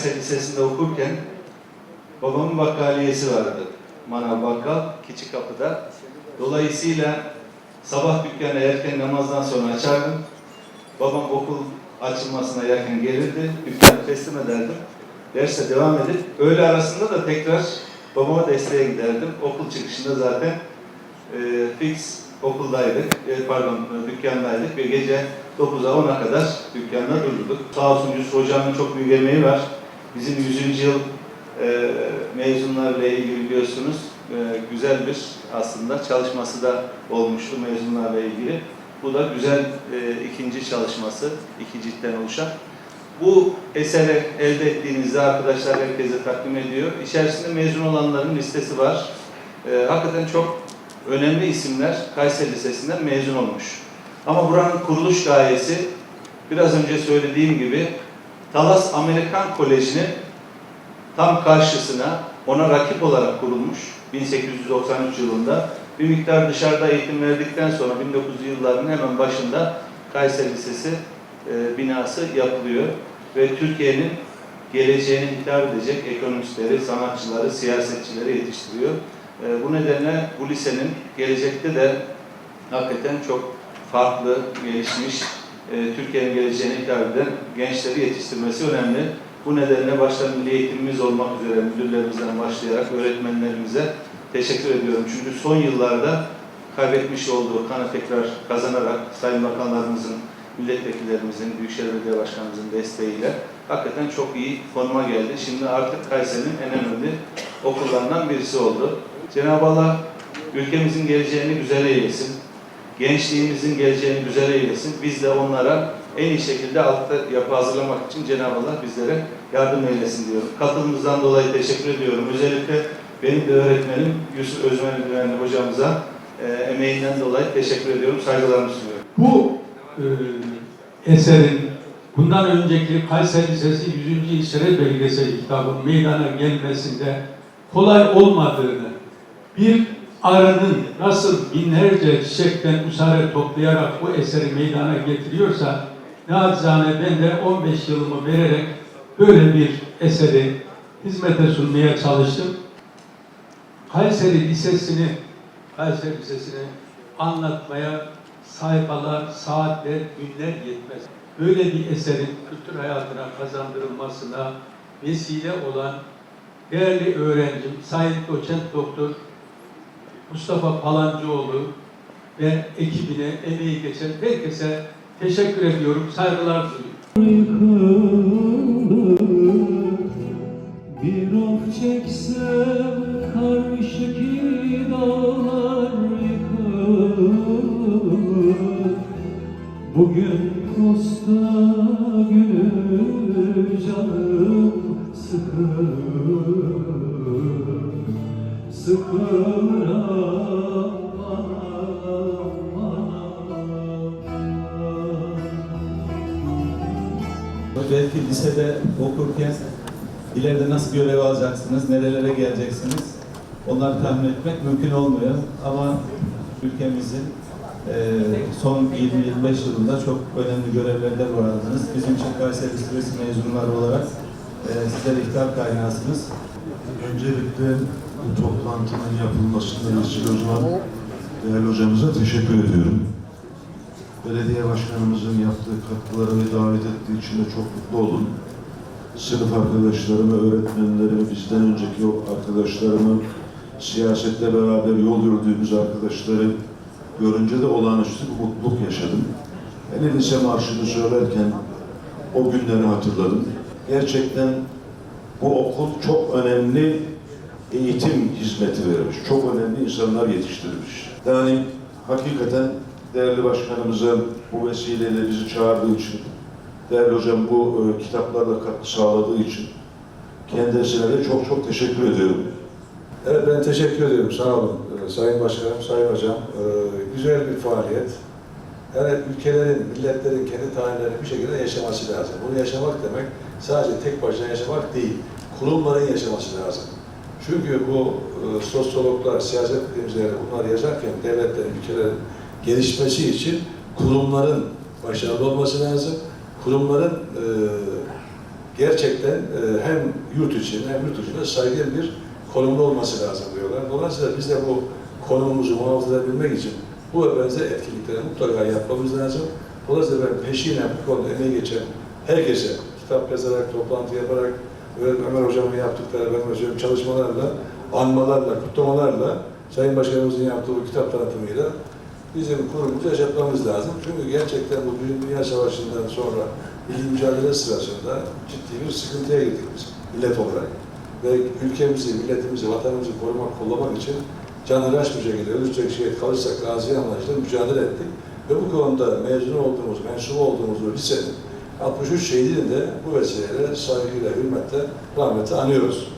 Kayseri Lisesi'nde okurken babamın bakkaliyesi vardı. Manav Bakkal, Küçük Kapı'da. Dolayısıyla sabah dükkanı erken namazdan sonra açardım. Babam okul açılmasına yakın gelirdi. Dükkanı teslim ederdim. Derse devam edip öğle arasında da tekrar babama desteğe giderdim. Okul çıkışında zaten e, fix okuldaydık, e, pardon dükkandaydık ve gece 9'a 10'a kadar dükkanda durduk. Sağ olsun Yusuf Hocam'ın çok büyük emeği var. Bizim 100. yıl e, mezunlarla ilgili biliyorsunuz e, güzel bir aslında çalışması da olmuştu mezunlarla ilgili. Bu da güzel e, ikinci çalışması, iki ciltten oluşan. Bu eseri elde ettiğinizde arkadaşlar herkese takdim ediyor. İçerisinde mezun olanların listesi var. E, hakikaten çok önemli isimler Kayseri Lisesi'nden mezun olmuş. Ama buranın kuruluş gayesi biraz önce söylediğim gibi Talas Amerikan Koleji'nin tam karşısına ona rakip olarak kurulmuş 1893 yılında. Bir miktar dışarıda eğitim verdikten sonra 1900'lü yılların hemen başında Kayseri Lisesi e, binası yapılıyor ve Türkiye'nin geleceğine hitap edecek ekonomistleri, sanatçıları, siyasetçileri yetiştiriyor. E, bu nedenle bu lisenin gelecekte de hakikaten çok farklı, gelişmiş, e, Türkiye'nin geleceğine hitap gençleri yetiştirmesi önemli. Bu nedenle başta milli eğitimimiz olmak üzere müdürlerimizden başlayarak öğretmenlerimize teşekkür ediyorum. Çünkü son yıllarda kaybetmiş olduğu kanı tekrar kazanarak Sayın Bakanlarımızın, milletvekillerimizin, Büyükşehir Belediye Başkanımızın desteğiyle hakikaten çok iyi konuma geldi. Şimdi artık Kayseri'nin en önemli okullarından birisi oldu. Cenab-ı Allah ülkemizin geleceğini güzel eylesin. Gençliğimizin geleceğini güzel eylesin. Biz de onlara en iyi şekilde altta yapı hazırlamak için Cenab-ı Allah bizlere yardım eylesin diyorum. Katılımınızdan dolayı teşekkür ediyorum. Özellikle benim de öğretmenim Yusuf Özmen Güvenli hocamıza e, emeğinden dolayı teşekkür ediyorum. Saygılarımı sunuyorum. Bu e, eserin bundan önceki Kayseri Lisesi 100. Yıl Şeref Belgeseli kitabın meydana gelmesinde kolay olmadığını, bir arının nasıl binlerce çiçekten usare toplayarak bu eseri meydana getiriyorsa, nacizane ben de 15 yılımı vererek böyle bir eseri hizmete sunmaya çalıştım. Kayseri Lisesi'ni Kayseri Lisesi'ni anlatmaya sayfalar, saatler, günler yetmez. Böyle bir eserin kültür hayatına kazandırılmasına vesile olan değerli öğrencim, Sayın Doçent Doktor Mustafa Palancıoğlu ve ekibine emeği geçen herkese teşekkür ediyorum, saygılar duyuyorum. Bir of çeksem karşıki dağlar yıkılır Bugün posta Belki lisede okurken ileride nasıl görev alacaksınız, nerelere geleceksiniz onları tahmin etmek mümkün olmuyor. Ama ülkemizin eee, son 20-25 yılında çok önemli görevlerde vardınız. Bizim için Kayseri Lisesi mezunları olarak eee sizler ihtar kaynağısınız. Öncelikle bu toplantının yapılmasında vesile olan değerli hocamıza teşekkür ediyorum. Belediye başkanımızın yaptığı katkıları ve davet ettiği için de çok mutlu oldum. Sınıf arkadaşlarımı, öğretmenlerimi, bizden önceki arkadaşlarımı, siyasette beraber yol yürüdüğümüz arkadaşları görünce de olağanüstü bir mutluluk yaşadım. Hele lise marşını söylerken o günleri hatırladım. Gerçekten bu okul çok önemli eğitim hizmeti vermiş. Çok önemli insanlar yetiştirmiş. Yani hakikaten değerli başkanımıza bu vesileyle bizi çağırdığı için, değerli hocam bu e, kitaplarla katkı sağladığı için kendisine de çok çok teşekkür ediyorum. Evet ben teşekkür ediyorum. Sağ olun Ee, Sayın Başkanım, Sayın Hocam. Ee, güzel bir faaliyet. Yani ülkelerin, milletlerin kendi tarihlerini bir şekilde yaşaması lazım. Bunu yaşamak demek sadece tek başına yaşamak değil. Kurumların yaşaması lazım. Çünkü bu e, sosyologlar, siyaset bilimcileri bunlar yazarken devletlerin, ülkelerin gelişmesi için kurumların başarılı olması lazım. Kurumların e, gerçekten e, hem yurt için hem yurt dışında saygın bir konumda olması lazım diyorlar. Dolayısıyla biz de bu konumumuzu muhafaza edebilmek için bu ve benzer etkinlikleri mutlaka yapmamız lazım. Dolayısıyla ben peşinen bu konuda emeği geçen herkese kitap yazarak, toplantı yaparak, Ömer Hocam'ın yaptıkları, ben hocam çalışmalarla, anmalarla, kutlamalarla, Sayın Başkanımızın yaptığı kitap tanıtımıyla bizim kurumumuzu yaşatmamız lazım. Çünkü gerçekten bu Birinci Dünya Savaşı'ndan sonra milli mücadele sırasında ciddi bir sıkıntıya girdik biz millet olarak. Ve ülkemizi, milletimizi, vatanımızı korumak, kollamak için canhıraş bir şekilde ölürsek şehit kalırsak gazi amaçlı mücadele ettik. Ve bu konuda mezun olduğumuz, mensup olduğumuz lisenin 63 şehidini de bu vesileyle saygıyla, hürmetle, rahmetle anıyoruz.